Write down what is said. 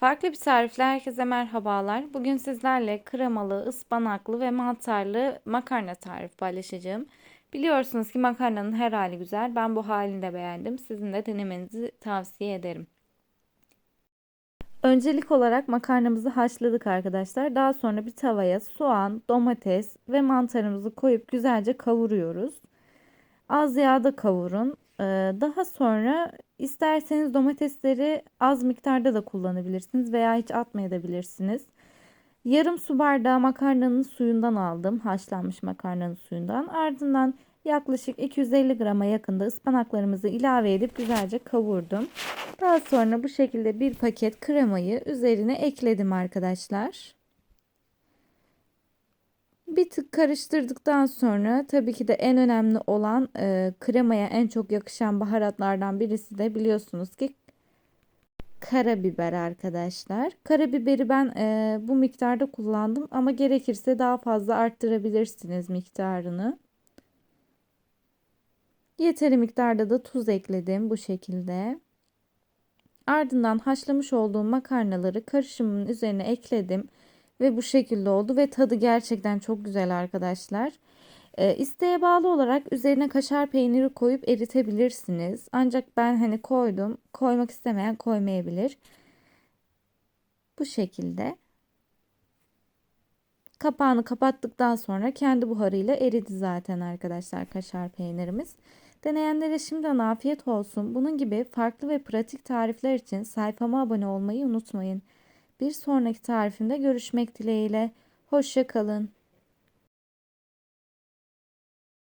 Farklı bir tarifle herkese merhabalar. Bugün sizlerle kremalı, ıspanaklı ve mantarlı makarna tarifi paylaşacağım. Biliyorsunuz ki makarnanın her hali güzel. Ben bu halini de beğendim. Sizin de denemenizi tavsiye ederim. Öncelik olarak makarnamızı haşladık arkadaşlar. Daha sonra bir tavaya soğan, domates ve mantarımızı koyup güzelce kavuruyoruz. Az yağda kavurun. Daha sonra isterseniz domatesleri az miktarda da kullanabilirsiniz veya hiç atmayabilirsiniz. Yarım su bardağı makarnanın suyundan aldım. Haşlanmış makarnanın suyundan. Ardından yaklaşık 250 grama yakında ıspanaklarımızı ilave edip güzelce kavurdum. Daha sonra bu şekilde bir paket kremayı üzerine ekledim arkadaşlar. Bir tık karıştırdıktan sonra tabii ki de en önemli olan e, kremaya en çok yakışan baharatlardan birisi de biliyorsunuz ki karabiber arkadaşlar. Karabiberi ben e, bu miktarda kullandım ama gerekirse daha fazla arttırabilirsiniz miktarını. Yeteri miktarda da tuz ekledim bu şekilde. Ardından haşlamış olduğum makarnaları karışımın üzerine ekledim. Ve bu şekilde oldu ve tadı gerçekten çok güzel arkadaşlar. E, isteğe bağlı olarak üzerine kaşar peyniri koyup eritebilirsiniz. Ancak ben hani koydum. Koymak istemeyen koymayabilir. Bu şekilde. Kapağını kapattıktan sonra kendi buharıyla eridi zaten arkadaşlar kaşar peynirimiz. Deneyenlere şimdiden afiyet olsun. Bunun gibi farklı ve pratik tarifler için sayfama abone olmayı unutmayın. Bir sonraki tarifimde görüşmek dileğiyle. Hoşça kalın.